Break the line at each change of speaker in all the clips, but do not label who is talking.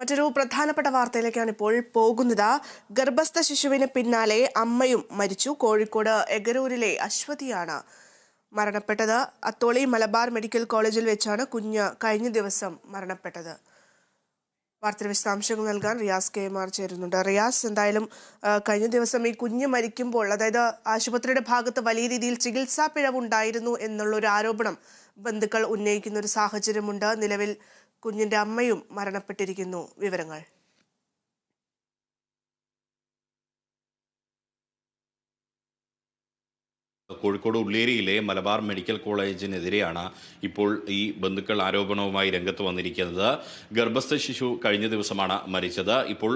മറ്റൊരു പ്രധാനപ്പെട്ട വാർത്തയിലേക്കാണ് ഇപ്പോൾ പോകുന്നത്. ഗർഭസ്ഥ ശിശുവിന് പിന്നാലെ അമ്മയും മരിച്ചു. കോഴിക്കോട് എഗരൂരിലെ അശ്വതിയാണ് മരണപ്പെട്ടത്. അത്തോളി മലബാർ മെഡിക്കൽ കോളേജിൽ വെച്ചാണ് കുഞ്ഞ് കഴിഞ്ഞ ദിവസം മരണപ്പെട്ടത്. വാർത്തയുടെ വിശദാംശങ്ങൾ നൽകാൻ റിയാസ് കെ. എം. ആർ ചേരുന്നുണ്ട്. റിയാസ് എന്തായാലും കഴിഞ്ഞ ദിവസം ഈ കുഞ്ഞ് മരിക്കുമ്പോൾ അതായത് ആശുപത്രിയുടെ ഭാഗത്ത് വലിയ രീതിയിൽ ചികിത്സാ പിഴവുണ്ടായിരുന്നു എന്നുള്ള ഒരു ആരോപണം ബന്ധുക്കൾ ഉന്നയിക്കുന്ന ഒരു സാഹചര്യമുണ്ട്. നിലവിൽ കുഞ്ഞിന്റെ അമ്മയും മരണപ്പെട്ടിരിക്കുന്നു. വിവരങ്ങൾ.
കോഴിക്കോട് ഉള്ളേരിയിലെ മലബാർ മെഡിക്കൽ കോളേജിനെതിരെയാണ് ഇപ്പോൾ ഈ ബന്ധുക്കൾ ആരോപണവുമായി രംഗത്ത് വന്നിരിക്കുന്നത്. ഗർഭസ്ഥ ശിശു കഴിഞ്ഞ ദിവസമാണ് മരിച്ചത്. ഇപ്പോൾ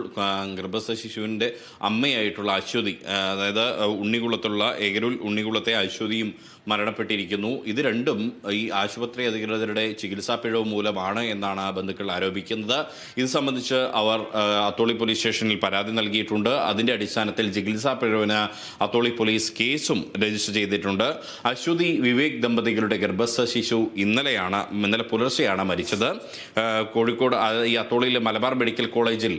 ഗർഭസ്ഥ ശിശുവിന്റെ അമ്മയായിട്ടുള്ള അശ്വതി അതായത് ഉണ്ണികുളത്തുള്ള എഗരൂൽ ഉണ്ണികുളത്തെ അശ്വതിയും മരണപ്പെട്ടിരിക്കുന്നു. ഇത് രണ്ടും ഈ ആശുപത്രി അധികൃതരുടെ ചികിത്സാ പിഴവ് മൂലമാണ് എന്നാണ് ബന്ധുക്കൾ ആരോപിക്കുന്നത്. ഇത് സംബന്ധിച്ച് അവർ അത്തോളി പോലീസ് സ്റ്റേഷനിൽ പരാതി നൽകിയിട്ടുണ്ട്. അതിന്റെ അടിസ്ഥാനത്തിൽ ചികിത്സാ പിഴവിന് അത്തോളി പോലീസ് കേസും രജിസ്റ്റർ ചെയ്തിട്ടുണ്ട്. അശ്വതി വിവേക് ദമ്പതികളുടെ ഗർഭസ്ഥ ശിശു ഇന്നലെയാണ് ഇന്നലെ പുലർച്ചെയാണ് മരിച്ചത്. കോഴിക്കോട് ഈ അത്തോളിയിലെ മലബാർ മെഡിക്കൽ കോളേജിൽ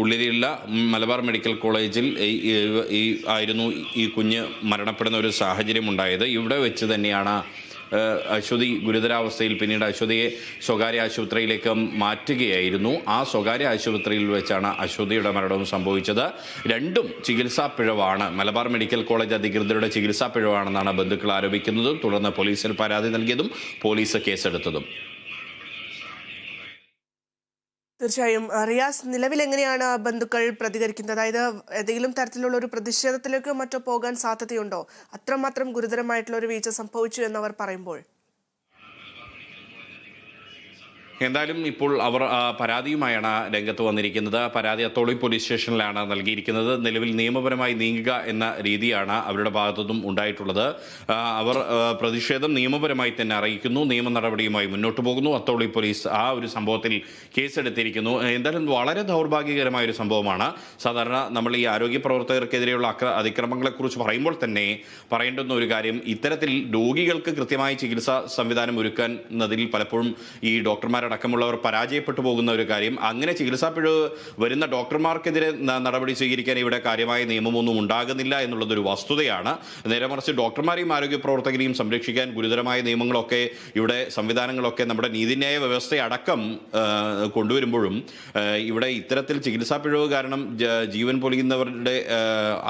ഉള്ളിലുള്ള മലബാർ മെഡിക്കൽ കോളേജിൽ ഈ- ആയിരുന്നു ഈ കുഞ്ഞ് മരണപ്പെടുന്ന ഒരു സാഹചര്യം ഉണ്ടായത് ഇവിടെ വെച്ച് തന്നെയാണ് അശ്വതി ഗുരുതരാവസ്ഥയിൽ പിന്നീട് അശ്വതിയെ സ്വകാര്യ ആശുപത്രിയിലേക്ക് മാറ്റുകയായിരുന്നു. ആ സ്വകാര്യ ആശുപത്രിയിൽ വെച്ചാണ് അശ്വതിയുടെ മരണവും സംഭവിച്ചത്. രണ്ടും ചികിത്സാ പിഴവാണ്. മലബാർ മെഡിക്കൽ കോളേജ് അധികൃതരുടെ ചികിത്സാ പിഴവാണെന്നാണ് ബന്ധുക്കൾ ആരോപിക്കുന്നതും തുടർന്ന് പോലീസിൽ പരാതി നൽകിയതും പോലീസ് കേസെടുത്തതും.
തീർച്ചയായും റിയാസ് നിലവിൽ എങ്ങനെയാണ് ബന്ധുക്കൾ പ്രതികരിക്കുന്നത്? അതായത് ഏതെങ്കിലും തരത്തിലുള്ള ഒരു പ്രതിഷേധത്തിലേക്കോ മറ്റോ പോകാൻ സാധ്യതയുണ്ടോ? അത്രമാത്രം ഗുരുതരമായിട്ടുള്ള ഒരു വീഴ്ച സംഭവിച്ചു എന്നവർ പറയുമ്പോൾ.
എന്തായാലും ഇപ്പോൾ അവർ പരാതിയുമായാണ് രംഗത്ത് വന്നിരിക്കുന്നത്. പരാതി അത്തോളി പോലീസ് സ്റ്റേഷനിലാണ് നൽകിയിരിക്കുന്നത്. നിലവിൽ നിയമപരമായി നീങ്ങുക എന്ന രീതിയാണ് അവരുടെ ഭാഗത്തുനിന്നും ഉണ്ടായിട്ടുള്ളത്. അവർ പ്രതിഷേധം നിയമപരമായി തന്നെ അറിയിക്കുന്നു. നിയമ നടപടിയുമായി മുന്നോട്ട് പോകുന്നു. അത്തോളി പോലീസ് ആ ഒരു സംഭവത്തിൽ കേസെടുത്തിരിക്കുന്നു. എന്തായാലും വളരെ ദൗർഭാഗ്യകരമായ ഒരു സംഭവമാണ്. സാധാരണ നമ്മൾ ഈ ആരോഗ്യ പ്രവർത്തകർക്കെതിരെയുള്ള അതിക്രമങ്ങളെക്കുറിച്ച് പറയുമ്പോൾ തന്നെ പറയേണ്ടുന്ന ഒരു കാര്യം ഇത്തരത്തിൽ രോഗികൾക്ക് കൃത്യമായി ചികിത്സാ സംവിധാനം ഒരുക്കുന്നതിൽ പലപ്പോഴും ഈ ഡോക്ടർമാരടക്കമുള്ളവർ പരാജയപ്പെട്ടു പോകുന്ന ഒരു കാര്യം അങ്ങനെ ചികിത്സാ പിഴവ് വരുന്ന ഡോക്ടർമാർക്കെതിരെ നടപടി സ്വീകരിക്കാൻ ഇവിടെ കാര്യമായ നിയമമൊന്നും ഉണ്ടാകുന്നില്ല എന്നുള്ളതൊരു വസ്തുതയാണ്. നേരെ മറിച്ച് ഡോക്ടർമാരെയും ആരോഗ്യ പ്രവർത്തകരെയും സംരക്ഷിക്കാൻ ഗുരുതരമായ നിയമങ്ങളൊക്കെ ഇവിടെ സംവിധാനങ്ങളൊക്കെ നമ്മുടെ നീതിന്യായ വ്യവസ്ഥയടക്കം കൊണ്ടുവരുമ്പോഴും ഇവിടെ ഇത്തരത്തിൽ ചികിത്സാ പിഴവ് കാരണം ജീവൻ പൊലിയുന്നവരുടെ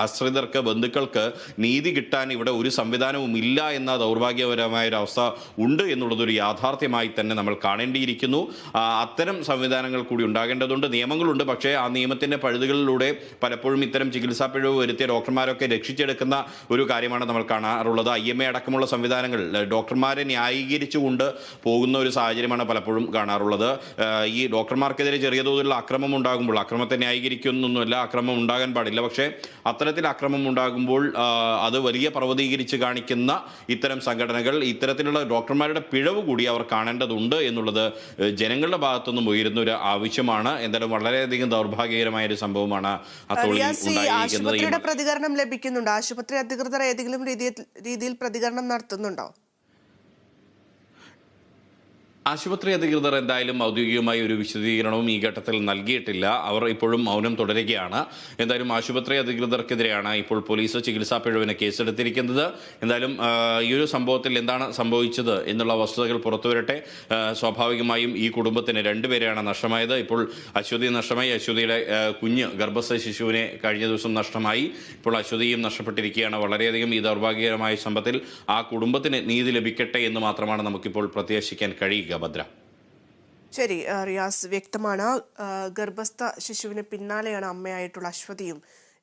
ആശ്രിതർക്ക് ബന്ധുക്കൾക്ക് നീതി കിട്ടാൻ ഇവിടെ ഒരു സംവിധാനവും ഇല്ല എന്ന ദൗർഭാഗ്യപരമായ ഒരു അവസ്ഥ ഉണ്ട് എന്നുള്ളതൊരു യാഥാർത്ഥ്യമായി തന്നെ നമ്മൾ കാണേണ്ടിയിരിക്കുന്നു. ആ, അത്തരം സംവിധാനങ്ങൾ കൂടി ഉണ്ടാകേണ്ടതുണ്ട്. നിയമങ്ങളുണ്ട്. പക്ഷേ ആ നിയമത്തിന്റെ പഴുതുകളിലൂടെ പലപ്പോഴും ഇത്തരം ചികിത്സാ പിഴവ് വരുത്തിയ ഡോക്ടർമാരൊക്കെ രക്ഷിച്ചെടുക്കുന്ന ഒരു കാര്യമാണ് നമ്മൾ കാണാറുള്ളത്. ഐ എം എ അടക്കമുള്ള സംവിധാനങ്ങൾ ഡോക്ടർമാരെ ന്യായീകരിച്ചുകൊണ്ട് പോകുന്ന ഒരു സാഹചര്യമാണ് പലപ്പോഴും കാണാറുള്ളത്. ഈ ഡോക്ടർമാർക്കെതിരെ ചെറിയ തോതിലുള്ള അക്രമം ഉണ്ടാകുമ്പോൾ അക്രമത്തെ ന്യായീകരിക്കുന്നൊന്നുമല്ല അക്രമം ഉണ്ടാകാൻ പാടില്ല. പക്ഷേ അത്തരത്തിൽ അക്രമം ഉണ്ടാകുമ്പോൾ അത് വലിയ പർവതീകരിച്ച് കാണിക്കുന്ന ഇത്തരം സംഘടനകൾ ഇത്തരത്തിലുള്ള ഡോക്ടർമാരുടെ പിഴവ് കൂടി അവർ കാണേണ്ടതുണ്ട് എന്നുള്ളത് ജനങ്ങളുടെ ഭാഗത്തുനിന്നും ഉയരുന്ന ഒരു ആവശ്യമാണ്. എന്തായാലും വളരെയധികം ദൗർഭാഗ്യകരമായ ഒരു സംഭവമാണ്
ആശുപത്രിയുടെ പ്രതികരണം ലഭിക്കുന്നുണ്ട്? ആശുപത്രി അധികൃതർ ഏതെങ്കിലും രീതിയിൽ രീതിയിൽ പ്രതികരണം നടത്തുന്നുണ്ടോ?
ആശുപത്രി അധികൃതർ എന്തായാലും ഔദ്യോഗികമായി ഒരു വിശദീകരണവും ഈ ഘട്ടത്തിൽ നൽകിയിട്ടില്ല. അവർ ഇപ്പോഴും മൗനം തുടരുകയാണ്. എന്തായാലും ആശുപത്രി അധികൃതർക്കെതിരെയാണ് ഇപ്പോൾ പോലീസ് ചികിത്സാ പിഴവിന് കേസെടുത്തിരിക്കുന്നത്. എന്തായാലും ഈ ഒരു സംഭവത്തിൽ എന്താണ് സംഭവിച്ചത് എന്നുള്ള വസ്തുതകൾ പുറത്തുവരട്ടെ. സ്വാഭാവികമായും ഈ കുടുംബത്തിന് രണ്ടുപേരെയാണ് നഷ്ടമായത്. ഇപ്പോൾ അശ്വതി നഷ്ടമായി. അശ്വതിയുടെ കുഞ്ഞ് ഗർഭസ്ഥ ശിശുവിനെ കഴിഞ്ഞ ദിവസം നഷ്ടമായി. ഇപ്പോൾ അശ്വതിയും നഷ്ടപ്പെട്ടിരിക്കുകയാണ്. വളരെയധികം ഈ ദൗർഭാഗ്യകരമായ സംഭവത്തിൽ ആ കുടുംബത്തിന് നീതി ലഭിക്കട്ടെ എന്ന് മാത്രമാണ് നമുക്കിപ്പോൾ പ്രത്യാശിക്കാൻ കഴിയുക. ഭദ്ര.
ശരി റിയാസ് വ്യക്തമാണ്. ഗർഭസ്ഥ ശിശുവിന് പിന്നാലെയാണ് അമ്മയായിട്ടുള്ള അശ്വതിയും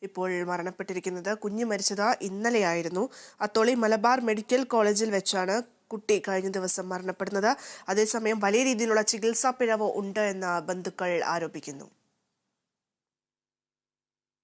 ഇപ്പോൾ മരണപ്പെട്ടിരിക്കുന്നത്. കുഞ്ഞ് മരിച്ചത് ഇന്നലെയായിരുന്നു. അത്തോളി മലബാർ മെഡിക്കൽ കോളേജിൽ വെച്ചാണ് കുട്ടി കഴിഞ്ഞ ദിവസം മരണപ്പെടുന്നത്. അതേസമയം വലിയ രീതിയിലുള്ള ചികിത്സാ പിഴവ് ഉണ്ട് എന്ന് ബന്ധുക്കൾ ആരോപിക്കുന്നു.